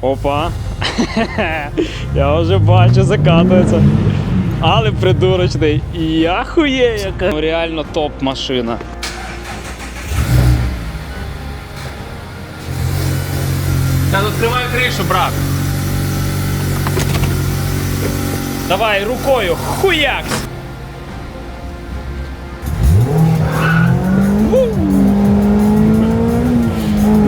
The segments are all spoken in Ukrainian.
Опа. Я вже бачу, закатується. Але придурочний. Я хує, яка. Ну, Реально топ машина. Та відкривай кришу, брат. Давай рукою, хуякс! Ву!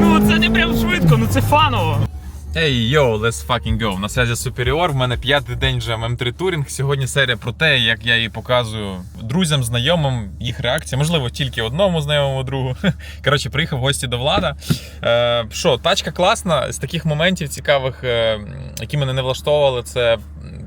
Ну це не прям швидко, ну це фаново. Ей, йоу, let's fucking go. На связі Superior. В мене п'ятий день вже ММ3 Touring. Сьогодні серія про те, як я її показую друзям, знайомим, їх реакція. Можливо, тільки одному знайомому другу. Коротше, приїхав в гості до влада. Е, Що, тачка класна. З таких моментів цікавих, е, які мене не влаштовували, це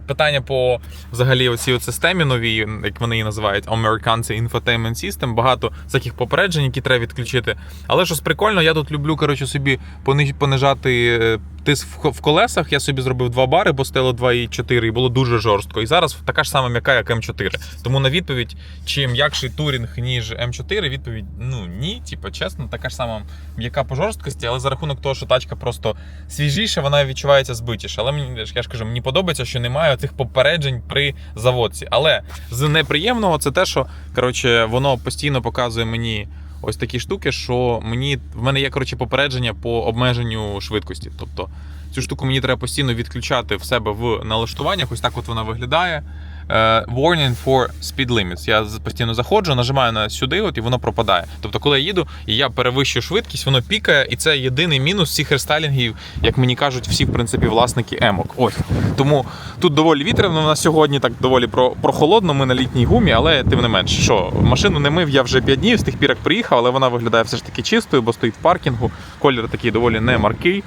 питання по взагалі оцій системі новій, як вони її називають, American Infotainment System. Багато всяких попереджень, які треба відключити. Але щось прикольно, я тут люблю коротше, собі пони- понижати е, тиск в колесах. Я собі зробив два бари, бо стояло 2,4 і було дуже жорстко. І зараз така ж сама м'яка, як М4. Тому на відповідь, чи м'якший турінг, ніж М4, відповідь ну ні. Типу, чесно, така ж сама м'яка по жорсткості, але за рахунок того, що тачка просто свіжіша, вона відчувається збитіше. Але мені я ж кажу, мені подобається, що немає цих попереджень при заводці. Але з неприємного це те, що коротше, воно постійно показує мені. Ось такі штуки, що мені в мене є коротше попередження по обмеженню швидкості. Тобто цю штуку мені треба постійно відключати в себе в налаштуваннях. Ось так от вона виглядає. Е, Warning for speed limits. Я постійно заходжу, нажимаю на сюди, от і воно пропадає. Тобто, коли я їду і я перевищую швидкість, воно пікає, і це єдиний мінус всіх рестайлінгів, як мені кажуть, всі в принципі власники емок. Ось тому тут доволі вітряно на сьогодні, так доволі про, прохолодно. Ми на літній гумі, але тим не менш, що машину не мив я вже 5 днів з тих пір, як приїхав, але вона виглядає все ж таки чистою, бо стоїть в паркінгу. Колір такий доволі не маркий.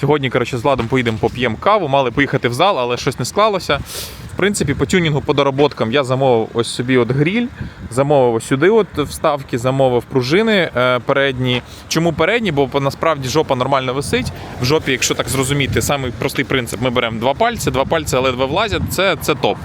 Сьогодні, коротше, з Владом поїдемо поп'ємо каву, мали поїхати в зал, але щось не склалося. Принципі, по тюнінгу, по доработкам я замовив ось собі от гріль, замовив сюди от вставки, замовив пружини е, передні. Чому передні? Бо насправді жопа нормально висить. В жопі, якщо так зрозуміти, самий простий принцип: ми беремо два пальці, два пальці ледве влазять, це, це топ.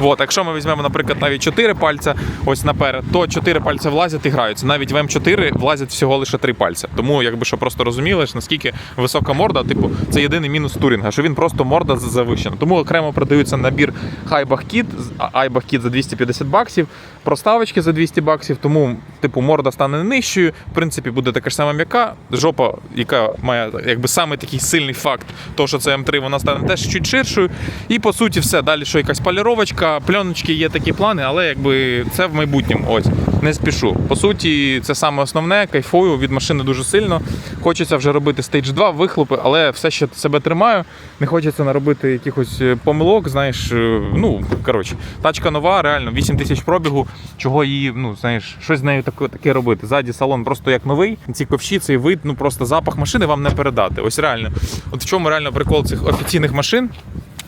От, якщо ми візьмемо, наприклад, навіть чотири пальця ось наперед, то чотири пальця влазять і граються. Навіть в М4 влазять всього лише три пальця. Тому, якби що просто розуміли, наскільки висока морда, типу, це єдиний мінус турінга, що він просто морда завищена. Тому окремо продаються набір Айбах Кіт за 250 баксів, проставочки за 200 баксів. Тому, типу, морда стане нижчою. В принципі, буде така ж сама м'яка. Жопа, яка має якби саме такий сильний факт, то що це М3, вона стане теж чуть ширшою. І по суті, все. Далі що якась поліровочка, пленочки, є такі плани, але якби це в майбутньому. Ось не спішу. По суті, це саме основне. Кайфую від машини дуже сильно. Хочеться вже робити стейдж 2, вихлопи, але все ще себе тримаю. Не хочеться наробити якихось е, помилок. Знаєш, е, ну коротше, тачка нова, реально 8 тисяч пробігу. Чого її, ну знаєш, щось з нею таке, таке робити. Ззаді салон просто як новий. Ці ковші, цей вид, ну просто запах машини вам не передати. Ось реально. От в чому реально прикол цих офіційних машин.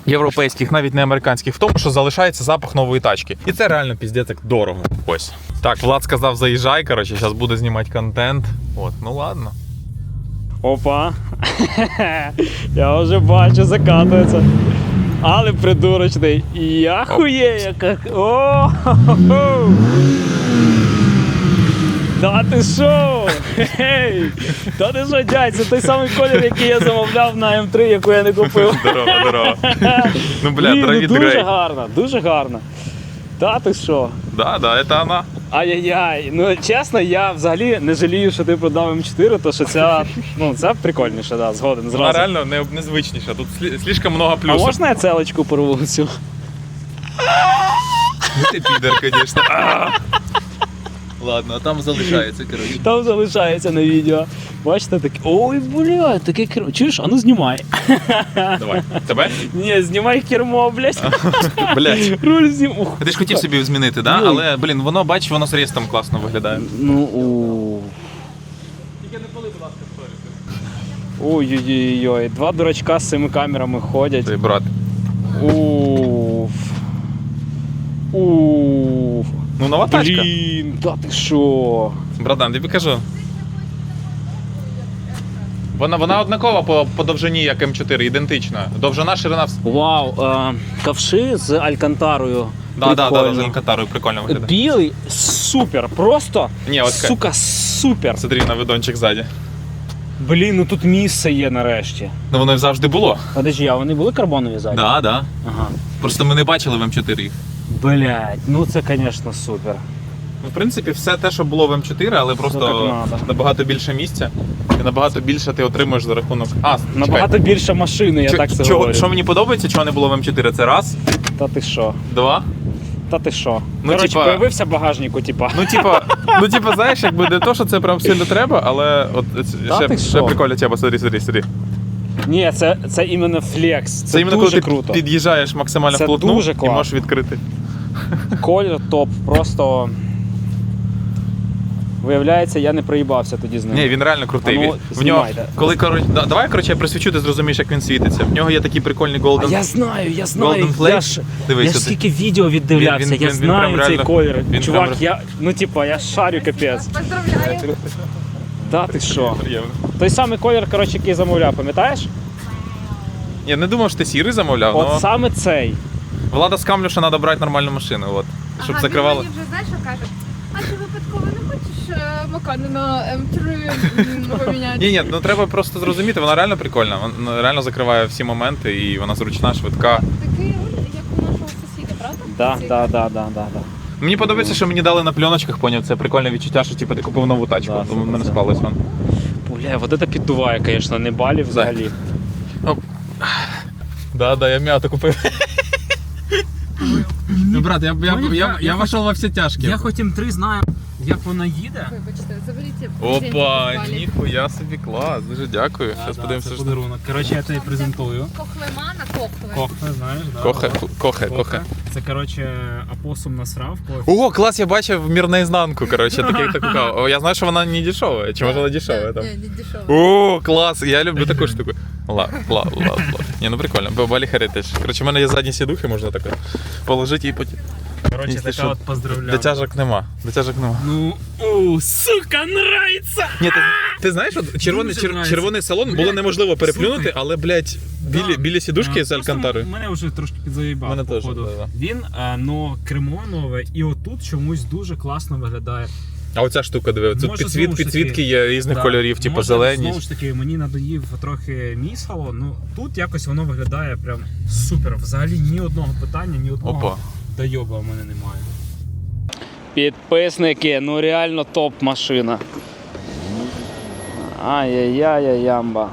Європейських, навіть не американських, в тому, що залишається запах нової тачки. І це реально піздець як дорого. Ось. Так, Влад сказав, заїжджай, коротше, зараз буде знімати контент. От, ну ладно. Опа. Я вже бачу, закатується. Але придурочний. Я хує, яка. О! Та ти що? Гей! Та ти що, дядь, це той самий колір, який я замовляв на М3, яку я не купив. Здорово, здорово. Ну, бля, Блін, ну дуже гарно, дуже гарно. Та ти що? Да, да, це вона. Ай-яй-яй. Ну чесно, я взагалі не жалію, що ти продав М4, то що ця, ну, це прикольніше, да, згоден Вона реально не, незвичніша. Тут слі- слишком много А можна я целочку порву цю? Ти підер, звісно. Ладно, а там залишається, коротше. Там залишається на відео. Бачите, таке. Ой, блядь, таке кермо. Чуєш, а ну знімай. Давай. Тебе? Ні, знімай кермо, блядь. Блять. Руль знім. Ух. Ти ж хотів собі змінити, да? Але, блін, воно, бач, воно з рестом класно виглядає. Ну, у. Ой-ой-ой, два дурачка з цими камерами ходять. Ти, брат. Уф. Уф. Ну, нова тачка. Блін, та ти що? Братан, тобі кажу. Вона, вона однакова по, по довжині, як М4, ідентична. Довжина, ширина. вс- Вау, е, ковши з алькантарою. Да, да, да, з Алькантарою прикольно виглядає. Білий супер, просто Ні, от сука, супер. Смотри на видончик ззаді. Блін, ну тут місце є нарешті. Ну воно і завжди було. Подожди, а вони були карбонові ззаді? Да, да. Ага. Просто ми не бачили в М4 їх. Блять, ну це, звісно, супер. Ну, В принципі, все те, що було в М4, але так просто надо. набагато більше місця. І набагато більше ти отримуєш за рахунок. А, Набагато більше машини, я чекай. так це Чого- говорю. що мені подобається, чого не було в М4? Це раз, Та ти що? два. Та ти що? Ну, Коротше, типа- появився багажнику, типа. Ну, типа, ну, типа, знаєш, якби не то, що це прям сильно треба, але от Та ще, ти ще що? прикольна тема, смотри, смотри, смотри. Ні, це, це іменно флекс. Це, Це, іменно дуже коли ти круто. під'їжджаєш максимально Це вплотну дуже і класно. можеш відкрити. Колір топ. Просто. Виявляється, я не проїбався тоді з ним. Ні, він реально крутий. А ну, в нього, коли коротше, да, давай коротше, я присвічу, ти зрозумієш, як він світиться. В нього є такий прикольний А Golden. я знаю, я знаю. Я ж, Дивись я ж скільки відео віддивлявся, Він- він- я він- він знаю прям цей реально- колір. він Чувак, прям- я. Ну типа, я шарю капець. Поздравляю. Та ти що? Той самий колір, коротше, який замовляв, пам'ятаєш? Я не думав, що ти сірий замовляв, От але саме цей. Влада скамлю, що треба брати нормальну машину, от, щоб Ага, закривало. Він мені вже знаєш, що каже? А ти випадково не хочеш е, Макану на М3 поміняти? Ні, ні, ну треба просто зрозуміти, вона реально прикольна. Вона реально закриває всі моменти і вона зручна, швидка. Такий руль, як у нашого сусіда, правда? Да, Цей. да, да, да, да, да. Мені подобається, що мені дали на пленочках, поняв, це прикольне відчуття, що типу, ти купив нову тачку, Да, тому в мене спалось вон. Бля, вот это піддуває, звісно, не балів взагалі. Да, да, я м'яту купив. Ну, брат, я, я, я, я- я я вошел во всі тяжкі. хоч М3 знаю, як вона їде. Вибачте. Опа, ніхуя собі клас, дуже дякую. Зараз Да, подивимося, це що подарунок. Коротше, я тобі презентую. Кохлемана, кохле. Кохне, знаєш, да? Кохе, да. кохе, кохе. Це, коротше, апосум насрав. кофе. О, клас, я бачив мір наізнанку, коротше, такий таку каву. О, Я знаю, що вона не дешева, чи може вона дешева там. Ні, не дешево. О, клас, я люблю таку штуку. Ла, ла, ла, ла. Ні, ну прикольно, бо Балі Heritage. Коротше, в мене є задні сідухи, можна так положити і потім. Коротше, Якщо така що, от поздравляю. Дотяжок нема. Дотяжок нема. Ну, о, сука, нравится! Ні, ти, ти знаєш, от червоний, Дуже чер, нравиться. червоний салон було Блядь, неможливо переплюнути, слухай. але, блядь, білі, білі сідушки з просто алькантарою. Мене вже трошки підзаїбав. Мене теж, походу. да, Він, а, но кермо нове, і отут чомусь дуже класно виглядає. А оця штука, диви, тут Може, підсвіт, знову ж таки, підсвітки є різних Да. кольорів, типу Може, зелені. Знову ж таки, мені надоїв трохи мій салон, ну тут якось воно виглядає прям супер. Взагалі ні одного питання, ні одного Опа. дойоба в мене немає. Підписники, ну реально топ машина. Ай-яй-яй, ямба.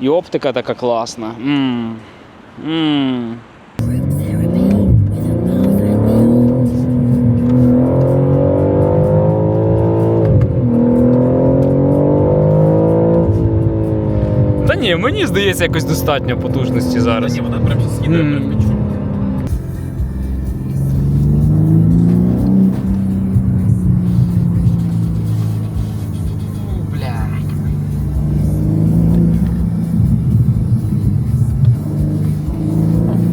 І оптика така класна. Мм. Мм. Та ні, мені здається, якось достатньо потужності зараз. Ні, вона прям зараз їде, М. прям відчув.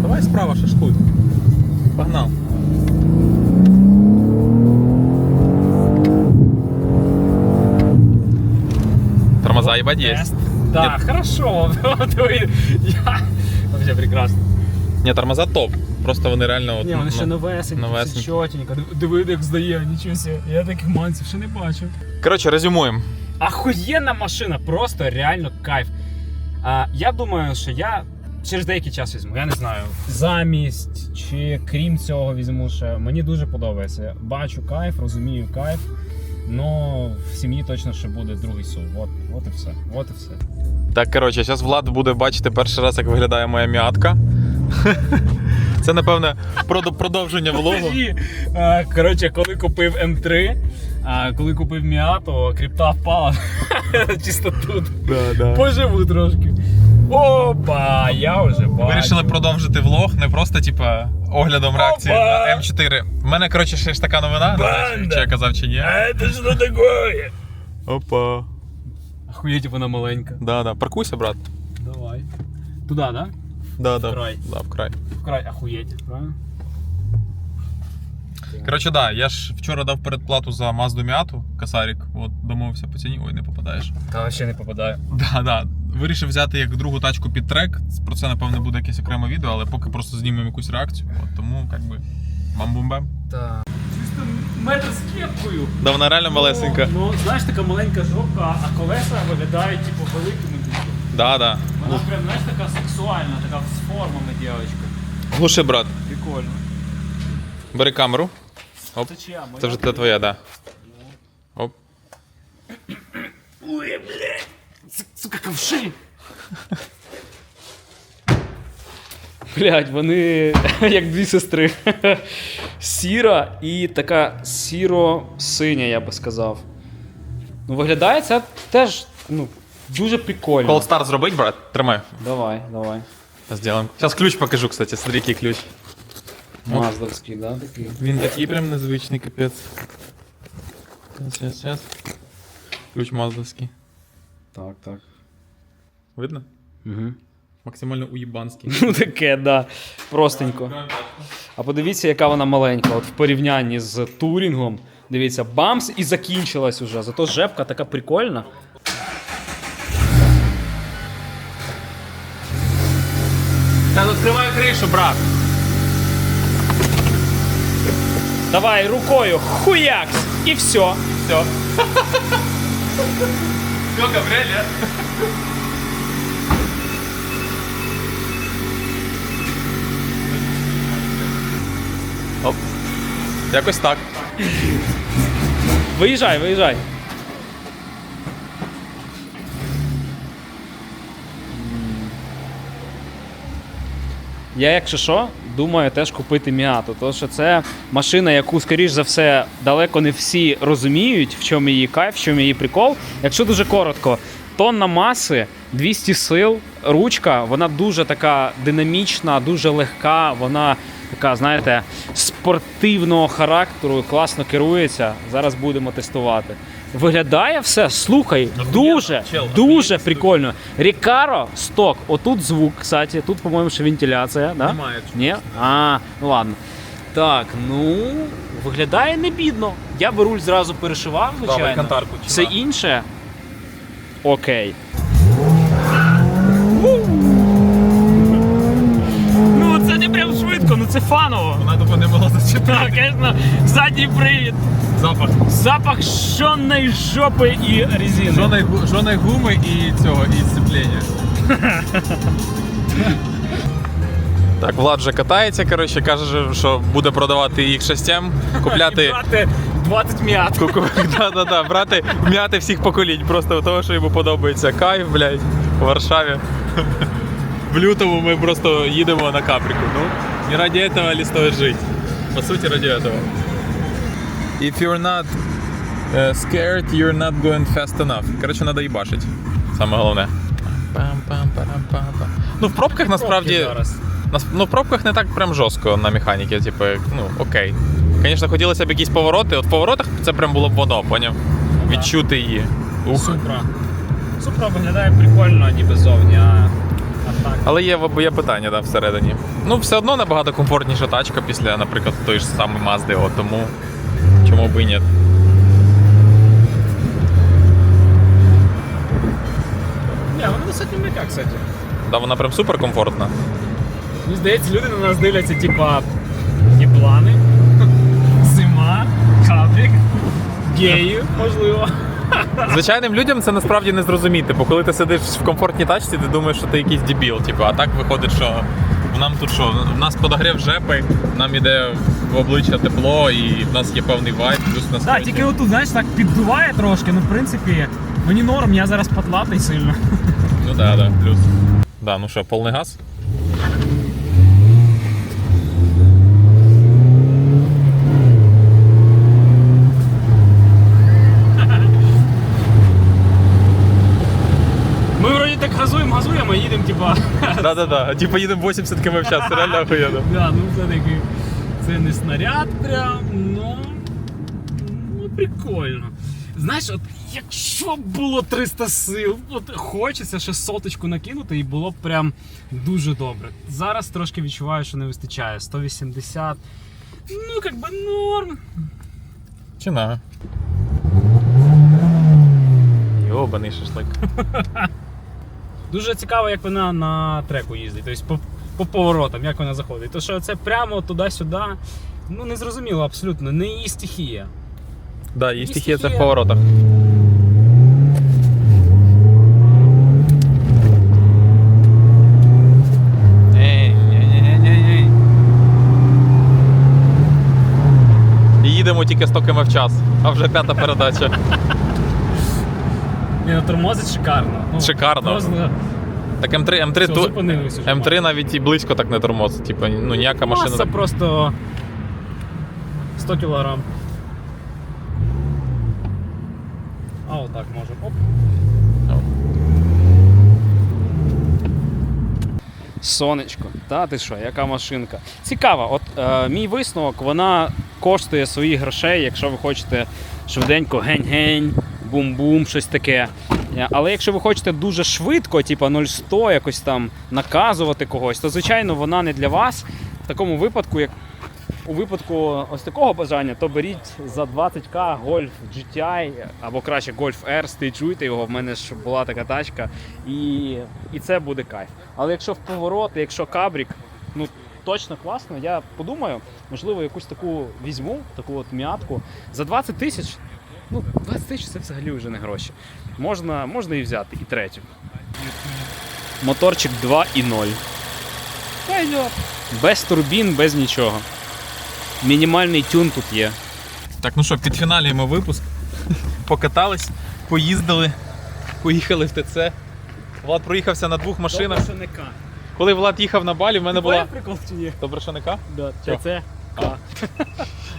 Давай справа шашкуй. Погнал. Тормоза ебать есть. Да, хорошо. Я- Вообще прекрасно. Ні, тормоза топ. Просто вони реально от, Ні, вони ще новесенькі, новесенькі. все чотенько. Диви, як здає, нічого себе. Я таких манців ще не бачив. Коротше, резюмуємо. Ахуєнна машина, просто реально кайф. А, я думаю, що я через деякий час візьму. Я не знаю, замість чи крім цього візьму ще. Мені дуже подобається. Бачу кайф, розумію кайф. Но в сім'ї точно ще буде другий сув. От, от і все. От і все. Так, коротше, зараз Влад буде бачити перший раз, як виглядає моя м'ятка. Це, напевне, продовження влогу. Коротше, коли купив М3, а коли купив Міато, крипта впала. Чисто тут. Да, да. Поживу трошки. Опа, я вже бачу. Вирішили продовжити влог, не просто, типа, оглядом реакції Опа! на М4. У мене, коротше, ще ж така новина. не знаю, Банда! Чи я казав, чи ні. А це що таке? Опа. Охуєть, вона маленька. Да, да. Паркуйся, брат. Давай. Туда, да? Да, да. Вкрай. Да, вкрай. Вкрай охуєть, правильно? Коротше, да, я ж вчора дав передплату за Mazda Miata, Касарік. От домовився по ціні. Ой, не попадаєш. Та ще не попадаю. Да, да. Вирішив взяти як другу тачку під трек. Про це, напевно, буде якесь окреме відео, але поки просто знімемо якусь реакцію. От, тому, як би, бам-бум-бам. Так. метр з кепкою. Да, вона реально малесенька. Ну, знаєш, така маленька жопка, а колеса виглядають типу великими. Да, да. Вона прям, знаєш, така сексуальна, така з формами дівчинка. Глуши, брат. Прикольно. Бери камеру. Оп. Це чия? Моя? Це вже твоя, да. Оп. Ой, блядь! Це, сука, ковши! Блять, вони як дві сестри. Сіра і така сіро-синя, я би сказав. Ну, виглядає це теж ну, дуже прикольно. Cold Start зробить, брат? Тримай. Давай, давай. Сделаем. Сейчас ключ покажу, кстати. Смотри, який ключ. Маздовський, да, такий. Він такий прям незвичний, капець. Сейчас, сейчас. Ключ маздовський. Так, так. Видно? Угу. Максимально уїбанський. Ну таке, да. Простенько. А подивіться, яка вона маленька. От в порівнянні з турінгом. Дивіться, бамс і закінчилась уже. Зато жепка така прикольна. Та відкривай кришу, брат. Давай рукою хуякс! І все. Все. Все, Габріель, Оп. Якось так. Виїжджай, виїжджай. Я, якщо що, думаю теж купити Міату, тому що це машина, яку, скоріш за все, далеко не всі розуміють, в чому її кайф, в чому її прикол. Якщо дуже коротко, тонна маси, 200 сил, ручка, вона дуже така динамічна, дуже легка, вона така, знаєте, спортивного характеру, класно керується. Зараз будемо тестувати. Виглядає все, слухай, дуже, чел, дуже прикольно. Рікаро, сток. Отут звук, кстати, тут, по-моєму, ще вентиляція. Да? Немає. Ні? А, ну ладно. Так, ну, виглядає не бідно. Я би руль зразу перешивав, звичайно. Все інше. Окей. Швидко, ну це фаново. Вона тупо не могла зачитати. Так, звісно, задній привід. Запах. Запах шонної жопи і резини. Жоної, гу- гуми і цього, і сцеплення. Так, Влад вже катається, коротше, каже, що буде продавати їх шестям, купляти. Брати 20 м'ят. Ку- ку- Да, да, да, брати м'яти всіх поколінь, просто того, що йому подобається. Кайф, блядь, у Варшаві. В лютому ми просто їдемо на каприку. Ну, не ради цього ли стоїть жити. По суті, ради цього. If you're not uh, scared, you're not going fast enough. Коротше, треба їбашить. Саме головне. Ну, в пробках насправді. зараз. Нас- Ну, в пробках не так прям жорстко на механіки, типу, ну, окей. Звісно, хотілося б якісь повороти. От в поворотах це прям було б воно, поняв? Відчути її. Ух. Супра. Супра виглядає прикольно, ніби зовні, а. Але є, є питання да, всередині. Ну, все одно набагато комфортніша тачка після, наприклад, той ж самої Мазди, от тому чому б і ні. Ні, вона достатньо м'яка, кстати. Да, вона прям супер комфортна. Мені здається, люди на нас дивляться, типа, єблани, зима, каприк, геї, можливо. Звичайним людям це насправді не зрозуміти, бо коли ти сидиш в комфортній тачці, ти думаєш, що ти якийсь дебіл. Типу, а так виходить, що нам тут що? В нас подогрів жепи, нам іде в обличчя тепло, і в нас є певний вайб, плюс у нас. Так, тільки отут, знаєш, так піддуває трошки, ну в принципі, мені норм, я зараз потлатий сильно. Ну да, да, плюс. Да, ну що, повний газ? Ми так газуємо, газуємо, а їдемо, типа. Да, да, да. Типа їдемо 80 км в час, це реально охуєнно. Да, ну все-таки це не снаряд прям, ну, ну прикольно. Знаєш, от якщо б було 300 сил, от хочеться ще соточку накинути і було б прям дуже добре. Зараз трошки відчуваю, що не вистачає. 180. Ну, як би норм. Чи на? Йобаний шашлик. Дуже цікаво, як вона на треку їздить, тобто по, по поворотам, як вона заходить. То що це прямо туди-сюди. ну не зрозуміло абсолютно, не її стихія. Да, є Є стихія це в поворотах. Їдемо тільки 100 км в час, а вже п'ята передача. Ні, ну тормозить шикарно. Ну, Шикарно. Просто Так М3, М3, все, ту- зупинились уже. М3 навіть і близько так не тормозить. Типу, ну ніяка машина. Маса так- просто 100 кілограм. А отак може. Оп. Сонечко, та ти що, яка машинка? Цікаво, от е, мій висновок, вона коштує своїх грошей, якщо ви хочете швиденько гень-гень, бум-бум, щось таке. Але якщо ви хочете дуже швидко, типа 0,100, якось там наказувати когось, то звичайно вона не для вас. В такому випадку, як у випадку ось такого бажання, то беріть за 20к Golf GTI або краще Golf R, стейджуйте його. В мене ж була така тачка, і, і це буде кайф. Але якщо в поворот, якщо кабрік, ну точно класно, я подумаю, можливо, якусь таку візьму, таку от м'ятку. За 20 тисяч, ну 20 тисяч це взагалі вже не гроші. Можна, можна і взяти, і третю. Моторчик 2.0. Пойдет. Без турбін, без нічого. Мінімальний тюн тут є. Так, ну що, підфіналюємо випуск. Покатались, поїздили, поїхали в ТЦ. Влад проїхався на двох машинах. Коли Влад їхав на балі, в мене була. прикол чи ні? Доброшаника? Да, це. А.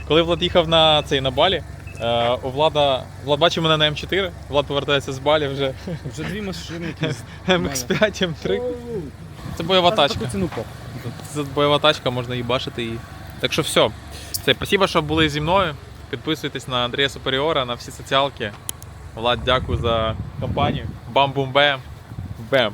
Коли Влад їхав на цей на балі, у Влада. Влад бачив мене на М4, Влад повертається з балі вже Вже дві машини якісь. MX5, М3. Це бойова тачка. Це бойова тачка, можна її бачити. І... Так що все. Це, спасибо, що були зі мною. Підписуйтесь на Андрія Суперіора, на всі соціалки. Влад, дякую за компанію. Бам-бум-бем. Бем.